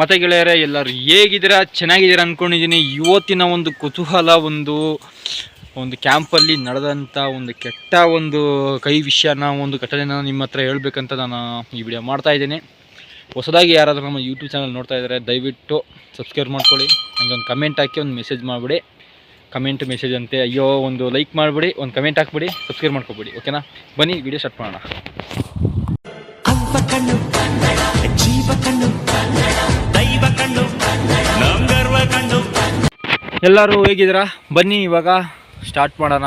ಮತ್ತೆ ಗೆಳೆಯರೇ, ಎಲ್ಲರೂ ಹೇಗಿದ್ದೀರಾ? ಚೆನ್ನಾಗಿದ್ದೀರಾ ಅಂದ್ಕೊಂಡಿದ್ದೀನಿ ಇವತ್ತಿನ ಒಂದು ಕುತೂಹಲ, ಒಂದು ಒಂದು ಕ್ಯಾಂಪಲ್ಲಿ ನಡೆದಂಥ ಒಂದು ಕೆಟ್ಟ ಒಂದು ಕೈ ವಿಷಯನ, ಒಂದು ಘಟನೆನ ನಿಮ್ಮ ಹತ್ರ ಹೇಳಬೇಕಂತ ನಾನು ಈ ವಿಡಿಯೋ ಮಾಡ್ತಾ ಇದ್ದೀನಿ. ಹೊಸದಾಗಿ ಯಾರಾದರೂ ನಮ್ಮ ಯೂಟ್ಯೂಬ್ ಚಾನಲ್ ನೋಡ್ತಾ ಇದ್ದಾರೆ ದಯವಿಟ್ಟು ಸಬ್ಸ್ಕ್ರೈಬ್ ಮಾಡ್ಕೊಳ್ಳಿ. ನನಗೆ ಒಂದು ಕಮೆಂಟ್ ಹಾಕಿ, ಒಂದು ಮೆಸೇಜ್ ಮಾಡಿಬಿಡಿ. ಕಮೆಂಟ್ ಮೆಸೇಜ್ ಅಂತೆ, ಅಯ್ಯೋ, ಒಂದು ಲೈಕ್ ಮಾಡಿಬಿಡಿ, ಒಂದು ಕಮೆಂಟ್ ಹಾಕ್ಬಿಡಿ ಸಬ್ಸ್ಕ್ರೈಬ್ ಮಾಡ್ಕೊಬಿಡಿ ಓಕೆನಾ ಬನ್ನಿ ವಿಡಿಯೋ ಸ್ಟಾರ್ಟ್ ಮಾಡೋಣ. ಎಲ್ಲರೂ ಹೇಗಿದ್ದೀರಾ? ಬನ್ನಿ, ಇವಾಗ ಸ್ಟಾರ್ಟ್ ಮಾಡೋಣ.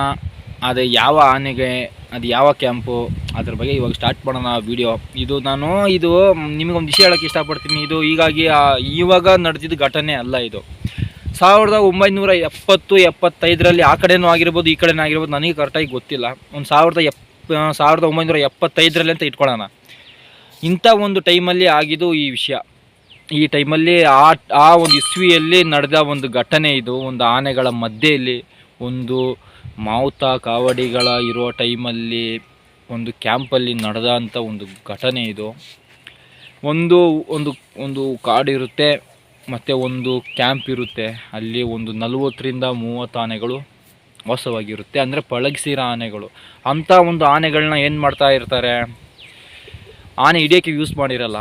ಅದು ಯಾವ ಆನೆಗೆ, ಅದು ಯಾವ ಕ್ಯಾಂಪು, ಅದ್ರ ಬಗ್ಗೆ ಇವಾಗ ಸ್ಟಾರ್ಟ್ ಮಾಡೋಣ ವಿಡಿಯೋ ಇದು ನಾನು, ಇದು ನಿಮಗೊಂದು ವಿಷಯ ಹೇಳೋಕ್ಕೆ ಇಷ್ಟಪಡ್ತೀನಿ. ಇದು ಹೀಗಾಗಿ ಇವಾಗ ನಡೆದಿದ್ದ ಘಟನೆ ಅಲ್ಲ ಇದು. ಸಾವಿರದ ಒಂಬೈನೂರ ಎಪ್ಪತ್ತು, ಎಪ್ಪತ್ತೈದರಲ್ಲಿ ಆ ಕಡೆನೂ ಆಗಿರ್ಬೋದು, ಈ ಕಡೆನೂ ಆಗಿರ್ಬೋದು, ನನಗೆ ಕರೆಕ್ಟಾಗಿ ಗೊತ್ತಿಲ್ಲ. ಒಂದು ಸಾವಿರದ ಎಪ್ ಸಾವಿರದ ಒಂಬೈನೂರ ಎಪ್ಪತ್ತೈದರಲ್ಲಿ ಅಂತ ಇಟ್ಕೊಳ್ಳೋಣ. ಇಂಥ ಒಂದು ಟೈಮಲ್ಲಿ ಆಗಿದ್ದು ಈ ವಿಷಯ. ಈ ಟೈಮಲ್ಲಿ ಆ ಆ ಒಂದು ಇಸ್ವಿಯಲ್ಲಿ ನಡೆದ ಒಂದು ಘಟನೆ ಇದು. ಒಂದು ಆನೆಗಳ ಮಧ್ಯೆಯಲ್ಲಿ ಒಂದು ಮಾವುತ ಕಾವಡಿಗಳ ಇರೋ ಟೈಮಲ್ಲಿ ಒಂದು ಕ್ಯಾಂಪಲ್ಲಿ ನಡೆದ ಅಂಥ ಒಂದು ಘಟನೆ ಇದು. ಒಂದು ಒಂದು ಒಂದು ಕಾಡಿರುತ್ತೆ ಮತ್ತು ಒಂದು ಕ್ಯಾಂಪ್ ಇರುತ್ತೆ. ಅಲ್ಲಿ ಒಂದು ನಲವತ್ತರಿಂದ ಮೂವತ್ತು ಆನೆಗಳು ವಾಸವಾಗಿರುತ್ತೆ. ಅಂದರೆ ಪಳಗಿಸಿರೋ ಆನೆಗಳು. ಅಂಥ ಒಂದು ಆನೆಗಳನ್ನ ಏನು ಮಾಡ್ತಾ ಇರ್ತಾರೆ? ಆನೆ ಹಿಡಿಯೋಕ್ಕೆ ಯೂಸ್ ಮಾಡಿರಲ್ಲ.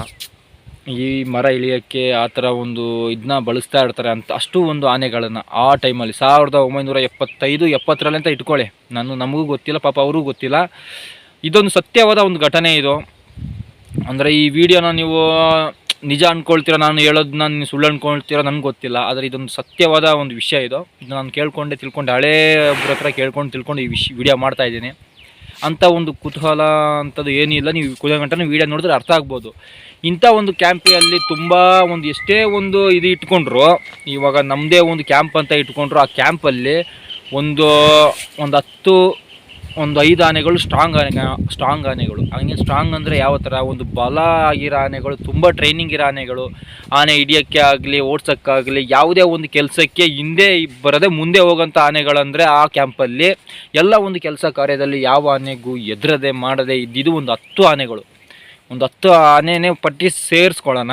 ಈ ಮರ ಇಳಿಯೋಕ್ಕೆ ಆ ಥರ ಒಂದು ಇದನ್ನ ಬಳಸ್ತಾ ಇರ್ತಾರೆ ಅಂತ ಅಷ್ಟು ಒಂದು ಆನೆಗಳನ್ನು ಆ ಟೈಮಲ್ಲಿ. ಸಾವಿರದ ಒಂಬೈನೂರ ಎಪ್ಪತ್ತೈದು ಎಪ್ಪತ್ತರಲ್ಲಿ ಅಂತ ಇಟ್ಕೊಳ್ಳಿ. ನಾನು ನಮಗೂ ಗೊತ್ತಿಲ್ಲ, ಪಾಪ ಅವ್ರಿಗೂ ಗೊತ್ತಿಲ್ಲ. ಇದೊಂದು ಸತ್ಯವಾದ ಒಂದು ಘಟನೆ ಇದು. ಅಂದರೆ ಈ ವಿಡಿಯೋನ ನೀವು ನಿಜ ಅಂದ್ಕೊಳ್ತೀರ ನಾನು ಹೇಳೋದು ನೀವು ಸುಳ್ಳು ಅಂದ್ಕೊಳ್ತೀರಾ ನನಗೆ ಗೊತ್ತಿಲ್ಲ. ಆದರೆ ಇದೊಂದು ಸತ್ಯವಾದ ಒಂದು ವಿಷಯ ಇದು. ಇದು ನಾನು ಕೇಳ್ಕೊಂಡೆ ತಿಳ್ಕೊಂಡು, ಹಳೇ ಒಬ್ಬರ ಹತ್ರ ಕೇಳ್ಕೊಂಡು ತಿಳ್ಕೊಂಡು ಈ ವಿಷ್, ವಿಡಿಯೋ ಮಾಡ್ತಾ ಅಂಥ ಒಂದು ಕುತೂಹಲ ಅಂಥದ್ದು ಏನಿಲ್ಲ. ನೀವು ಕುದಿಯೋ ಗಂಟೆ ವೀಡಿಯೋ ನೋಡಿದ್ರೆ ಅರ್ಥ ಆಗ್ಬೋದು. ಇಂಥ ಒಂದು ಕ್ಯಾಂಪಿಯಲ್ಲಿ ತುಂಬ ಒಂದು ಎಷ್ಟೇ ಒಂದು ಇದು ಇಟ್ಕೊಂಡ್ರು, ಇವಾಗ ನಮ್ಮದೇ ಒಂದು ಕ್ಯಾಂಪ್ ಅಂತ ಇಟ್ಕೊಂಡ್ರು, ಆ ಕ್ಯಾಂಪಲ್ಲಿ ಒಂದು ಒಂದು ಹತ್ತು ಒಂದು ಐದು ಆನೆಗಳು ಸ್ಟ್ರಾಂಗ್ ಆನೆ ಸ್ಟ್ರಾಂಗ್ ಆನೆಗಳು. ಹಂಗೆ ಸ್ಟ್ರಾಂಗ್ ಅಂದರೆ ಯಾವ ಥರ ಒಂದು ಬಲ ಆಗಿರೋ ಆನೆಗಳು, ತುಂಬ ಟ್ರೈನಿಂಗ್ ಇರೋ ಆನೆಗಳು, ಆನೆ ಹಿಡಿಯೋಕ್ಕೆ ಆಗಲಿ ಓಡ್ಸೋಕ್ಕಾಗಲಿ ಯಾವುದೇ ಒಂದು ಕೆಲಸಕ್ಕೆ ಹಿಂದೆ ಬರದೆ ಮುಂದೆ ಹೋಗೋಂಥ ಆನೆಗಳಂದರೆ ಆ ಕ್ಯಾಂಪಲ್ಲಿ ಎಲ್ಲ ಒಂದು ಕೆಲಸ ಕಾರ್ಯದಲ್ಲಿ ಯಾವ ಆನೆಗೂ ಎದುರದೆ ಮಾಡದೆ ಇದ್ದಿದ್ದು ಒಂದು ಹತ್ತು ಆನೆಗಳು. ಒಂದು ಹತ್ತು ಆನೆನೇ ಪಟ್ಟಿ ಸೇರಿಸ್ಕೊಳ್ಳೋಣ.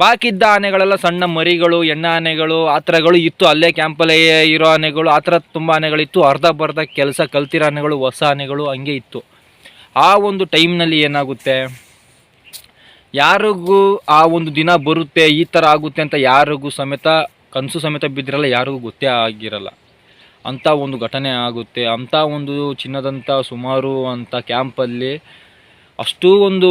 ಬಾಕಿ ಇದ್ದ ಆನೆಗಳೆಲ್ಲ ಸಣ್ಣ ಮರಿಗಳು ಎಣ್ಣೆ ಆನೆಗಳು ಆ ಇತ್ತು. ಅಲ್ಲೇ ಕ್ಯಾಂಪಲ್ಲೇ ಇರೋ ಆನೆಗಳು, ಆ ಥರ ತುಂಬ ಆನೆಗಳಿತ್ತು. ಅರ್ಧ ಬರ್ಧ ಕೆಲಸ ಕಲ್ತಿರೋ ಆನೆಗಳು, ಹೊಸ ಆನೆಗಳು ಹಂಗೆ ಇತ್ತು. ಆ ಒಂದು ಟೈಮ್ನಲ್ಲಿ ಏನಾಗುತ್ತೆ? ಯಾರಿಗೂ ಆ ಒಂದು ದಿನ ಬರುತ್ತೆ, ಈ ಥರ ಆಗುತ್ತೆ ಅಂತ ಯಾರಿಗೂ ಸಮೇತ, ಕನಸು ಸಮೇತ ಬಿದ್ದಿರಲ್ಲ, ಯಾರಿಗೂ ಗೊತ್ತೇ ಆಗಿರಲ್ಲ. ಅಂಥ ಒಂದು ಘಟನೆ ಆಗುತ್ತೆ. ಅಂಥ ಒಂದು ಚಿನ್ನದಂಥ ಸುಮಾರು ಅಂಥ ಕ್ಯಾಂಪಲ್ಲಿ ಅಷ್ಟು ಒಂದು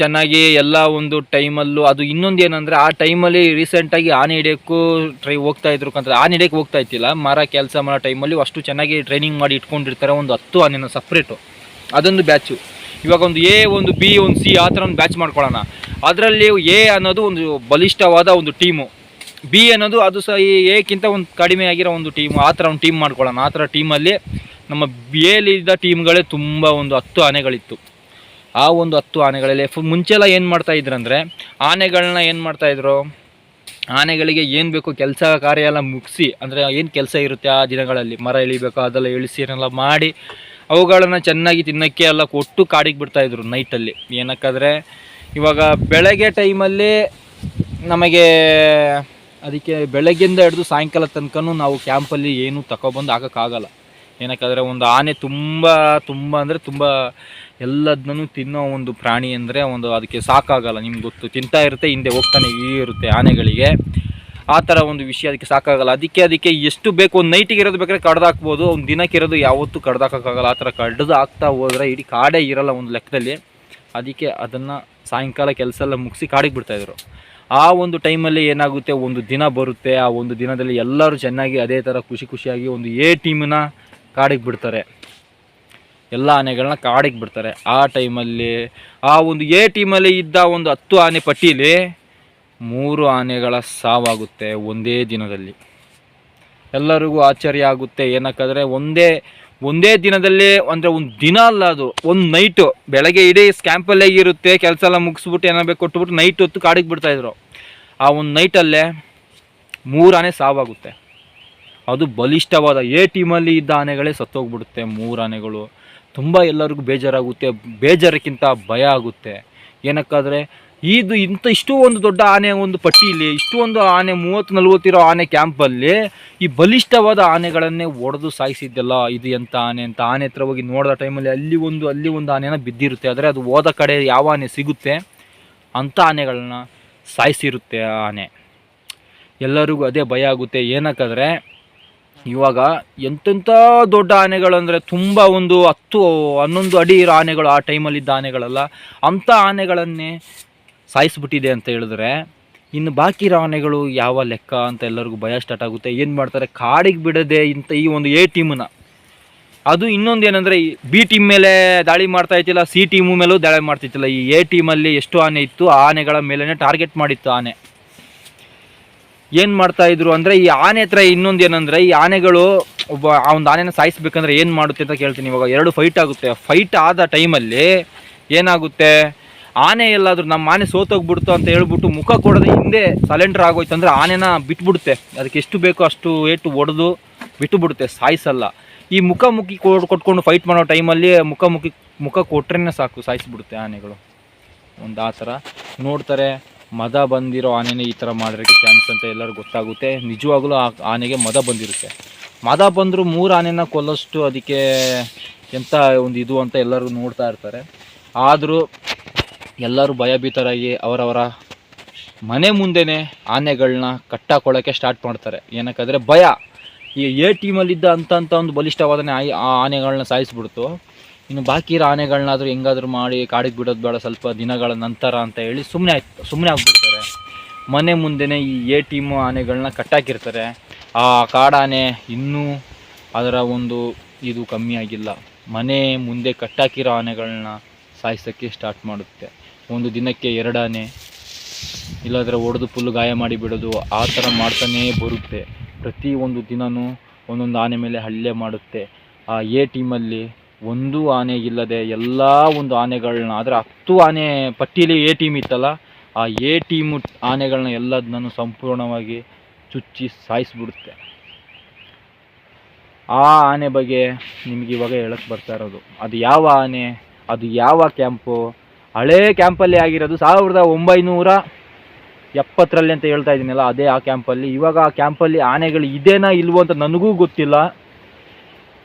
ಚೆನ್ನಾಗಿ ಎಲ್ಲ ಒಂದು ಟೈಮಲ್ಲೂ ಅದು ಇನ್ನೊಂದು ಏನಂದರೆ ಆ ಟೈಮಲ್ಲಿ ರೀಸೆಂಟಾಗಿ ಆನೆ ಹಿಡಿಯೋಕ್ಕೂ ಟ್ರೈ ಹೋಗ್ತಾ ಇದ್ರು ಅಂತ ಆನೆ ಹಿಡಿಯೋಕ್ಕೆ ಹೋಗ್ತಾ ಇತ್ತಿಲ್ಲ ಮರ ಕೆಲಸ ಮಾಡೋ ಟೈಮಲ್ಲಿ ಅಷ್ಟು ಚೆನ್ನಾಗಿ ಟ್ರೈನಿಂಗ್ ಮಾಡಿ ಇಟ್ಕೊಂಡಿರ್ತಾರೆ ಒಂದು ಹತ್ತು ಆನೆನ ಸಪ್ರೇಟು ಅದೊಂದು ಬ್ಯಾಚು ಇವಾಗ ಒಂದು ಎ ಒಂದು ಬಿ ಒಂದು ಸಿ ಆ ಥರ ಒಂದು ಬ್ಯಾಚ್ ಮಾಡ್ಕೊಳ್ಳೋಣ. ಅದರಲ್ಲಿ ಎ ಅನ್ನೋದು ಒಂದು ಬಲಿಷ್ಠವಾದ ಒಂದು ಟೀಮು ಬಿ ಅನ್ನೋದು ಅದು ಸಹ ಈ ಎಕ್ಕಿಂತ ಒಂದು ಕಡಿಮೆ ಆಗಿರೋ ಒಂದು ಟೀಮು ಆ ಥರ ಒಂದು ಟೀಮ್ ಮಾಡ್ಕೊಳ್ಳೋಣ. ಆ ಥರ ಟೀಮಲ್ಲಿ ನಮ್ಮ ಬಿ ಎಲಿದ್ದ ಟೀಮ್ಗಳೇ ತುಂಬ ಒಂದು ಹತ್ತು ಆನೆಗಳಿತ್ತು. ಆ ಒಂದು ಹತ್ತು ಆನೆಗಳಲ್ಲಿ ಫು ಮುಂಚೆಲ್ಲ ಏನು ಮಾಡ್ತಾ ಇದ್ರಂದರೆ ಆನೆಗಳನ್ನ ಏನು ಮಾಡ್ತಾಯಿದ್ರು ಆನೆಗಳಿಗೆ ಏನು ಬೇಕು ಕೆಲಸ ಕಾರ್ಯ ಎಲ್ಲ ಮುಗಿಸಿ, ಅಂದರೆ ಏನು ಕೆಲಸ ಇರುತ್ತೆ ಆ ದಿನಗಳಲ್ಲಿ? ಮರ ಇಳಿಬೇಕು ಅದೆಲ್ಲ ಇಳಿಸಿ ಏನೆಲ್ಲ ಮಾಡಿ, ಅವುಗಳನ್ನು ಚೆನ್ನಾಗಿ ತಿನ್ನೋಕ್ಕೆ ಎಲ್ಲ ಕೊಟ್ಟು ಕಾಡಿಗೆ ಬಿಡ್ತಾಯಿದ್ರು ನೈಟಲ್ಲಿ ಏನಕ್ಕಾದರೆ, ಇವಾಗ ಬೆಳಗ್ಗೆ ಟೈಮಲ್ಲಿ ನಮಗೆ ಅದಕ್ಕೆ ಬೆಳಗ್ಗೆಯಿಂದ ಹಿಡಿದು ಸಾಯಂಕಾಲ ತನಕನೂ ನಾವು ಕ್ಯಾಂಪಲ್ಲಿ ಏನೂ ತಗೊಬಂದು ಹಾಕೋಕ್ಕಾಗಲ್ಲ. ಏನಕ್ಕಾದರೆ ಒಂದು ಆನೆ ತುಂಬ ತುಂಬ ಅಂದರೆ ತುಂಬ ಎಲ್ಲದನ್ನೂ ತಿನ್ನೋ ಒಂದು ಪ್ರಾಣಿ ಅಂದರೆ ಒಂದು ಅದಕ್ಕೆ ಸಾಕಾಗಲ್ಲ, ನಿಮ್ಗೆ ಗೊತ್ತು. ತಿಂತಾ ಇರುತ್ತೆ, ಹಿಂದೆ ಹೋಗ್ತಾನೆ ಇರುತ್ತೆ ಆನೆಗಳಿಗೆ. ಆ ಥರ ಒಂದು ವಿಷಯ ಅದಕ್ಕೆ ಸಾಕಾಗಲ್ಲ. ಅದಕ್ಕೆ ಅದಕ್ಕೆ ಎಷ್ಟು ಬೇಕು, ಒಂದು ನೈಟಿಗೆ ಇರೋದು ಬೇಕಾದ್ರೆ ಕಡ್ದಾಕ್ಬೋದು, ಒಂದು ದಿನಕ್ಕೆ ಇರೋದು ಯಾವತ್ತೂ ಕಡ್ದು ಹಾಕೋಕ್ಕಾಗಲ್ಲ ಆ ಥರ ಕಡ್ದು ಹಾಕ್ತಾ ಹೋದ್ರೆ ಇಡೀ ಕಾಡೇ ಇರಲ್ಲ ಒಂದು ಲೆಕ್ಕದಲ್ಲಿ. ಅದಕ್ಕೆ ಅದನ್ನು ಸಾಯಂಕಾಲ ಕೆಲಸ ಎಲ್ಲ ಮುಗಿಸಿ ಕಾಡಿಗೆ ಬಿಡ್ತಾಯಿದ್ರು ಆ ಒಂದು ಟೈಮಲ್ಲಿ ಏನಾಗುತ್ತೆ, ಒಂದು ದಿನ ಬರುತ್ತೆ. ಆ ಒಂದು ದಿನದಲ್ಲಿ ಎಲ್ಲರೂ ಚೆನ್ನಾಗಿ ಅದೇ ಥರ ಖುಷಿ ಖುಷಿಯಾಗಿ ಒಂದು ಎ ಟೀಮನ್ನ ಕಾಡಿಗೆ ಬಿಡ್ತಾರೆ. ಎಲ್ಲ ಆನೆಗಳನ್ನ ಕಾಡಿಗೆ ಬಿಡ್ತಾರೆ. ಆ ಟೈಮಲ್ಲಿ, ಆ ಒಂದು ಎ ಟೀಮಲ್ಲಿ ಇದ್ದ ಒಂದು ಹತ್ತು ಆನೆ ಪಟ್ಟೀಲಿ ಮೂರು ಆನೆಗಳ ಸಾವಾಗುತ್ತೆ ಒಂದೇ ದಿನದಲ್ಲಿ. ಎಲ್ಲರಿಗೂ ಆಶ್ಚರ್ಯ ಆಗುತ್ತೆ. ಏನಕ್ಕಾದರೆ ಒಂದೇ ಒಂದೇ ದಿನದಲ್ಲಿ ಅಂದರೆ ಒಂದು ದಿನ ಅಲ್ಲ ಅದು, ಒಂದು ನೈಟು ಬೆಳಗ್ಗೆ ಇಡೀ ಸ್ಕ್ಯಾಂಪಲ್ಲೇ ಇರುತ್ತೆ, ಕೆಲಸ ಎಲ್ಲ ಮುಗಿಸ್ಬಿಟ್ಟು ಏನೋ ಬೇಕು ಕೊಟ್ಬಿಟ್ಟು ನೈಟ್ ಹೊತ್ತು ಕಾಡಿಗೆ ಬಿಡ್ತಾಯಿದ್ರು ಆ ಒಂದು ನೈಟಲ್ಲೇ ಮೂರು ಆನೆ ಸಾವಾಗುತ್ತೆ. ಅದು ಬಲಿಷ್ಠವಾದ ಎ ಟೀಮಲ್ಲಿ ಇದ್ದ ಆನೆಗಳೇ ಸತ್ತೋಗ್ಬಿಡುತ್ತೆ, ಮೂರು ಆನೆಗಳು. ತುಂಬ ಎಲ್ಲರಿಗೂ ಬೇಜಾರಾಗುತ್ತೆ ಬೇಜಾರಕ್ಕಿಂತ ಭಯ ಆಗುತ್ತೆ. ಏನಕ್ಕಾದರೆ, ಇದು ಇಂಥ ಇಷ್ಟು ಒಂದು ದೊಡ್ಡ ಆನೆ ಒಂದು ಪಟ್ಟಿಯಲ್ಲಿ ಇಷ್ಟು ಒಂದು ಆನೆ ಮೂವತ್ತು ನಲ್ವತ್ತಿರೋ ಆನೆ ಕ್ಯಾಂಪಲ್ಲಿ ಈ ಬಲಿಷ್ಠವಾದ ಆನೆಗಳನ್ನೇ ಒಡೆದು ಸಾಯಿಸಿದ್ದೆಲ್ಲ ಇದು ಎಂಥ ಆನೆ ಅಂತ ಆನೆ ಹತ್ರ ಹೋಗಿ ನೋಡಿದ ಟೈಮಲ್ಲಿ ಅಲ್ಲಿ ಒಂದು ಅಲ್ಲಿ ಒಂದು ಆನೆನ ಬಿದ್ದಿರುತ್ತೆ. ಆದರೆ ಅದು ಹೋದ ಕಡೆ ಯಾವ ಆನೆ ಸಿಗುತ್ತೆ? ಅಂಥ ಆನೆಗಳನ್ನ ಸಾಯಿಸಿರುತ್ತೆ ಆ ಆನೆ. ಎಲ್ಲರಿಗೂ ಅದೇ ಭಯ ಆಗುತ್ತೆ. ಏನಕ್ಕಾದ್ರೆ ಇವಾಗ ಎಂತೆಂಥ ದೊಡ್ಡ ಆನೆಗಳಂದರೆ ತುಂಬ ಒಂದು ಹತ್ತು, ಹನ್ನೊಂದು ಅಡಿ ಇರೋ ಆನೆಗಳು ಆ ಟೈಮಲ್ಲಿದ್ದ ಆನೆಗಳಲ್ಲ, ಅಂಥ ಆನೆಗಳನ್ನೇ ಸಾಯಿಸ್ಬಿಟ್ಟಿದೆ ಅಂತ ಹೇಳಿದ್ರೆ, ಇನ್ನು ಬಾಕಿ ಇರೋ ಆನೆಗಳು ಯಾವ ಲೆಕ್ಕ ಅಂತ ಎಲ್ಲರಿಗೂ ಭಯ ಸ್ಟಾರ್ಟ್ ಆಗುತ್ತೆ. ಏನು ಮಾಡ್ತಾರೆ? ಕಾಡಿಗೆ ಬಿಡದೆ ಇಂಥ ಈ ಒಂದು ಎ ಟೀಮನ್ನ ಅದು ಇನ್ನೊಂದು ಏನಂದರೆ ಬಿ ಟೀಮ್ ಮೇಲೆ ದಾಳಿ ಮಾಡ್ತಾ ಇತ್ತಿಲ್ಲ ಸಿ ಟೀಮು ಮೇಲೂ ದಾಳಿ ಮಾಡ್ತಿತ್ತಿಲ್ಲ ಈ ಎ ಟೀಮಲ್ಲಿ ಎಷ್ಟು ಆನೆ ಇತ್ತು, ಆ ಆನೆಗಳ ಮೇಲೇ ಟಾರ್ಗೆಟ್ ಮಾಡಿತ್ತು ಆನೆ. ಏನು ಮಾಡ್ತಾ ಇದ್ರು ಅಂದರೆ ಈ ಆನೆ ಹತ್ರ ಇನ್ನೊಂದು ಏನಂದರೆ ಈ ಆನೆಗಳು ಒಬ್ಬ ಆ ಒಂದು ಆನೆನ ಸಾಯಿಸ್ಬೇಕಂದ್ರೆ ಏನು ಮಾಡುತ್ತೆ ಅಂತ ಕೇಳ್ತೀನಿ ಇವಾಗ. ಎರಡು ಫೈಟ್ ಆಗುತ್ತೆ. ಫೈಟ್ ಆದ ಟೈಮಲ್ಲಿ ಏನಾಗುತ್ತೆ? ಆನೆ ಎಲ್ಲಾದರೂ ನಮ್ಮ ಆನೆ ಸೋತೋಗ್ಬಿಡ್ತು ಅಂತ ಹೇಳ್ಬಿಟ್ಟು ಮುಖ ಕೊಡದೆ ಹಿಂದೆ ಸಲೆಂಡರ್ ಆಗೋಯ್ತು ಅಂದರೆ ಆನೆನ ಬಿಟ್ಬಿಡುತ್ತೆ. ಅದಕ್ಕೆ ಎಷ್ಟು ಬೇಕೋ ಅಷ್ಟು ಏಟು ಒಡೆದು ಬಿಟ್ಟುಬಿಡುತ್ತೆ ಸಾಯಿಸಲ್ಲ. ಈ ಮುಖ ಮುಖಿ ಕೊಡ್, ಕೊಟ್ಕೊಂಡು ಫೈಟ್ ಮಾಡೋ ಟೈಮಲ್ಲಿ ಮುಖ ಮುಖಿ, ಮುಖ ಕೊಟ್ರೇ ಸಾಕು, ಸಾಯಿಸ್ಬಿಡುತ್ತೆ ಆನೆಗಳು. ಒಂದು ಆ ಥರ ನೋಡ್ತಾರೆ. ಮದ ಬಂದಿರೋ ಆನೆನೇ ಈ ಥರ ಮಾಡೋಕ್ಕೆ ಚಾನ್ಸ್ ಅಂತ ಎಲ್ಲರಿಗೂ ಗೊತ್ತಾಗುತ್ತೆ. ನಿಜವಾಗ್ಲೂ ಆ ಆನೆಗೆ ಮದ ಬಂದಿರುತ್ತೆ. ಮದ ಬಂದರೂ ಮೂರು ಆನೆನ ಕೊಲ್ಲೋಷ್ಟು ಅದಕ್ಕೆ ಎಂಥ ಒಂದು ಇದು ಅಂತ ಎಲ್ಲರೂ ನೋಡ್ತಾ ಇರ್ತಾರೆ. ಆದರೂ ಎಲ್ಲರೂ ಭಯಭೀತರಾಗಿ ಅವರವರ ಮನೆ ಮುಂದೆನೇ ಆನೆಗಳನ್ನ ಕಟ್ಟಾಕೊಳ್ಳೋಕ್ಕೆ ಸ್ಟಾರ್ಟ್ ಮಾಡ್ತಾರೆ. ಏನಕ್ಕಾದರೆ ಭಯ. ಈ ಎ ಟೀಮಲ್ಲಿದ್ದ ಅಂತ ಒಂದು ಬಲಿಷ್ಠವಾದನೆ ಆ ಆನೆಗಳನ್ನ ಸಾಯಿಸ್ಬಿಡ್ತು. ಇನ್ನು ಬಾಕಿ ಇರೋ ಆನೆಗಳನ್ನಾದ್ರೂ ಹೆಂಗಾದ್ರೂ ಮಾಡಿ ಕಾಡಿಗೆ ಬಿಡೋದು ಬೇಡ ಸ್ವಲ್ಪ ದಿನಗಳ ನಂತರ ಅಂತ ಹೇಳಿ ಸುಮ್ಮನೆ ಆಯ್ತು ಸುಮ್ಮನೆ ಆಗ್ಬಿಡ್ತಾರೆ. ಮನೆ ಮುಂದೆನೇ ಈ ಎ ಟೀಮು ಆನೆಗಳನ್ನ ಕಟ್ಟಾಕಿರ್ತಾರೆ. ಆ ಕಾಡಾನೆ ಇನ್ನೂ ಅದರ ಒಂದು ಇದು ಕಮ್ಮಿ ಆಗಿಲ್ಲ. ಮನೆ ಮುಂದೆ ಕಟ್ಟಾಕಿರೋ ಆನೆಗಳನ್ನ ಸಾಯಿಸೋಕ್ಕೆ ಸ್ಟಾರ್ಟ್ ಮಾಡುತ್ತೆ. ಒಂದು ದಿನಕ್ಕೆ ಎರಡು ಆನೆ, ಇಲ್ಲಾದರೆ ಒಡೆದು ಫುಲ್ಲು ಗಾಯ ಮಾಡಿ ಬಿಡೋದು, ಆ ಥರ ಮಾಡ್ತಾನೇ ಬರುತ್ತೆ. ಪ್ರತಿ ಒಂದು ದಿನವೂ ಒಂದೊಂದು ಆನೆ ಮೇಲೆ ಹಲ್ಲೆ ಮಾಡುತ್ತೆ. ಆ ಎ ಟೀಮಲ್ಲಿ ಒಂದು ಆನೆ ಇಲ್ಲದೆ ಎಲ್ಲ ಒಂದು ಆನೆಗಳನ್ನ, ಆದರೆ ಹತ್ತು ಆನೆ ಪಟ್ಟಿಯಲ್ಲಿ ಎ ಟೀಮ್ ಇತ್ತಲ್ಲ, ಆ ಎ ಟೀಮು ಆನೆಗಳನ್ನ ಎಲ್ಲದನ್ನೂ ಸಂಪೂರ್ಣವಾಗಿ ಚುಚ್ಚಿ ಸಾಯಿಸ್ಬಿಡುತ್ತೆ. ಆ ಆನೆ ಬಗ್ಗೆ ನಿಮ್ಗೆ ಇವಾಗ ಹೇಳಕ್ಕೆ ಬರ್ತಾ ಇರೋದು. ಅದು ಯಾವ ಆನೆ, ಅದು ಯಾವ ಕ್ಯಾಂಪು? ಹಳೇ ಕ್ಯಾಂಪಲ್ಲಿ ಆಗಿರೋದು ಸಾವಿರದ ಒಂಬೈನೂರ ಎಪ್ಪತ್ತರಲ್ಲಿ ಅಂತ ಹೇಳ್ತಾ ಇದ್ದೀನಲ್ಲ, ಅದೇ ಆ ಕ್ಯಾಂಪಲ್ಲಿ. ಇವಾಗ ಆ ಕ್ಯಾಂಪಲ್ಲಿ ಆನೆಗಳು ಇದೇನಾ ಇಲ್ವೋ ಅಂತ ನನಗೂ ಗೊತ್ತಿಲ್ಲ.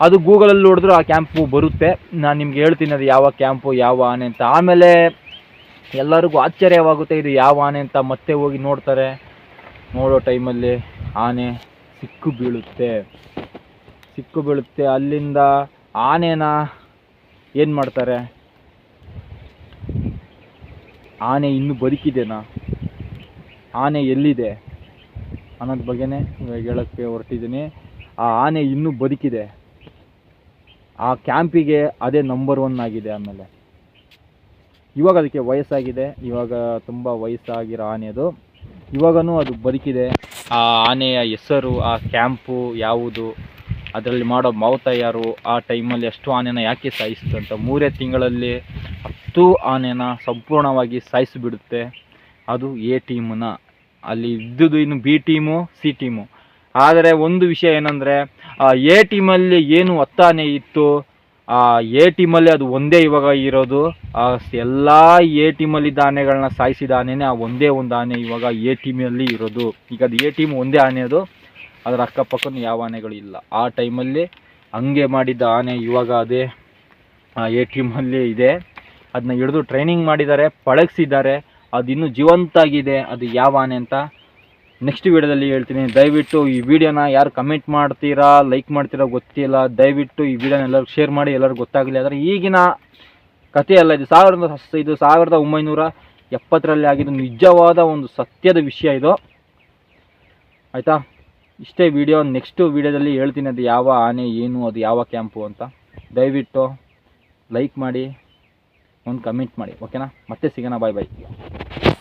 ಅದು ಗೂಗಲಲ್ಲಿ ನೋಡಿದ್ರು ಆ ಕ್ಯಾಂಪು ಬರುತ್ತೆ. ನಾನು ನಿಮ್ಗೆ ಹೇಳ್ತೀನಿ ಅದು ಯಾವ ಕ್ಯಾಂಪು, ಯಾವ ಆನೆ ಅಂತ. ಆಮೇಲೆ ಎಲ್ಲರಿಗೂ ಆಶ್ಚರ್ಯವಾಗುತ್ತೆ ಇದು ಯಾವ ಆನೆ ಅಂತ. ಮತ್ತೆ ಹೋಗಿ ನೋಡ್ತಾರೆ. ನೋಡೋ ಟೈಮಲ್ಲಿ ಆನೆ ಸಿಕ್ಕು ಬೀಳುತ್ತೆ. ಸಿಕ್ಕು ಬೀಳುತ್ತೆ. ಅಲ್ಲಿಂದ ಆನೆನ ಏನು ಮಾಡ್ತಾರೆ? ಆನೆ ಇನ್ನೂ ಬದುಕಿದೆನಾ? ಆನೆ ಎಲ್ಲಿದೆ? ಅನ್ನೋದ್ರ ಬಗ್ಗೆನೇ ಇವಾಗ ಹೇಳೋಕ್ಕೆ ಹೊರಟಿದ್ದೀನಿ. ಆ ಆನೆ ಇನ್ನೂ ಬದುಕಿದೆ. ಆ ಕ್ಯಾಂಪಿಗೆ ಅದೇ ನಂಬರ್ ಒನ್ ಆಗಿದೆ ಆಮೇಲೆ. ಇವಾಗ ಅದಕ್ಕೆ ವಯಸ್ಸಾಗಿದೆ. ಇವಾಗ ತುಂಬ ವಯಸ್ಸಾಗಿರೋ ಆನೆ ಅದು ಇವಾಗನೂ ಅದು ಬದುಕಿದೆ. ಆ ಆನೆಯ ಹೆಸರು, ಆ ಕ್ಯಾಂಪು ಯಾವುದು, ಅದರಲ್ಲಿ ಮಾಡೋ ಮಾವು ಯಾರು, ಆ ಟೈಮಲ್ಲಿ ಎಷ್ಟು ಆನೆನ ಯಾಕೆ ಸಾಯಿಸ್ತು ಅಂತ ಮೂರೇ ತಿಂಗಳಲ್ಲಿ ಹತ್ತು ಆನೆನ ಸಂಪೂರ್ಣವಾಗಿ ಸಾಯಿಸಿಬಿಡುತ್ತೆ. ಅದು ಎ ಟೀಮನ್ನ. ಅಲ್ಲಿ ಇದ್ದುದು ಇನ್ನು ಬಿ ಟೀಮು, ಸಿ ಟೀಮು. ಆದರೆ ಒಂದು ವಿಷಯ ಏನಂದರೆ ಎ ಟೀಮಲ್ಲಿ ಏನು ಒತ್ತಾನೆ ಇತ್ತು, ಆ, ಎ ಟೀಮಲ್ಲಿ ಅದು ಒಂದೇ ಇವಾಗ ಇರೋದು, ಆ, ಎಲ್ಲ ಎ ಟೀಮಲ್ಲಿದ್ದ ಆನೆಗಳನ್ನ ಸಾಯಿಸಿದ ಆನೆನೇ ಆ ಒಂದೇ ಒಂದು ಆನೆ ಇವಾಗ ಎ ಟೀಮಲ್ಲಿ ಇರೋದು. ಈಗ ಅದು ಎ ಟೀಮ್ ಒಂದೇ ಆನೆ ಅದು, ಅದರ ಅಕ್ಕಪಕ್ಕನೂ ಯಾವ ಆನೆಗಳು ಇಲ್ಲ. ಆ ಟೈಮಲ್ಲಿ ಹಂಗೆ ಮಾಡಿದ್ದ ಆನೆ ಇವಾಗ ಅದೇ ಎ ಟೀಮಲ್ಲಿ ಇದೆ. ಅದನ್ನ ಹಿಡಿದು ಟ್ರೈನಿಂಗ್ ಮಾಡಿದ್ದಾರೆ, ಪಳಗಿಸಿದ್ದಾರೆ. ಅದು ಇನ್ನೂ ಜೀವಂತಾಗಿದೆ. ಅದು ಯಾವ ಆನೆ ಅಂತ ನೆಕ್ಸ್ಟ್ ವಿಡಿಯೋದಲ್ಲಿ ಹೇಳ್ತೀನಿ. ದಯವಿಟ್ಟು ಈ ವಿಡಿಯೋನ ಯಾರು ಕಮೆಂಟ್ ಮಾಡ್ತೀರಾ ಲೈಕ್ ಮಾಡ್ತೀರಾ ಗೊತ್ತಿಲ್ಲ. ದಯವಿಟ್ಟು ಈ ವಿಡಿಯೋನ ಎಲ್ಲರಿಗೂ ಶೇರ್ ಮಾಡಿ, ಎಲ್ಲರಿಗೂ ಗೊತ್ತಾಗಲಿ. ಆದರೆ ಈಗಿನ ಕಥೆ ಅಲ್ಲ ಇದು. ಸಾವಿರದ ಇದು ಸಾವಿರದ ಒಂಬೈನೂರ ಎಪ್ಪತ್ತರಲ್ಲಿ ಆಗಿದ್ದು ನಿಜವಾದ ಒಂದು ಸತ್ಯದ ವಿಷಯ ಇದು. ಆಯಿತಾ? ಇಷ್ಟೇ ವಿಡಿಯೋ. ನೆಕ್ಸ್ಟು ವಿಡಿಯೋದಲ್ಲಿ ಹೇಳ್ತೀನಿ. ಅದು ಯಾವ ಆನೆ, ಏನು, ಅದು ಯಾವ ಕ್ಯಾಂಪು ಅಂತ. ದಯವಿಟ್ಟು ಲೈಕ್ ಮಾಡಿ, ಒಂದು ಕಮೆಂಟ್ ಮಾಡಿ. ಓಕೆನಾ ಮತ್ತೆ ಸಿಗೋಣ. ಬಾಯ್ ಬಾಯ್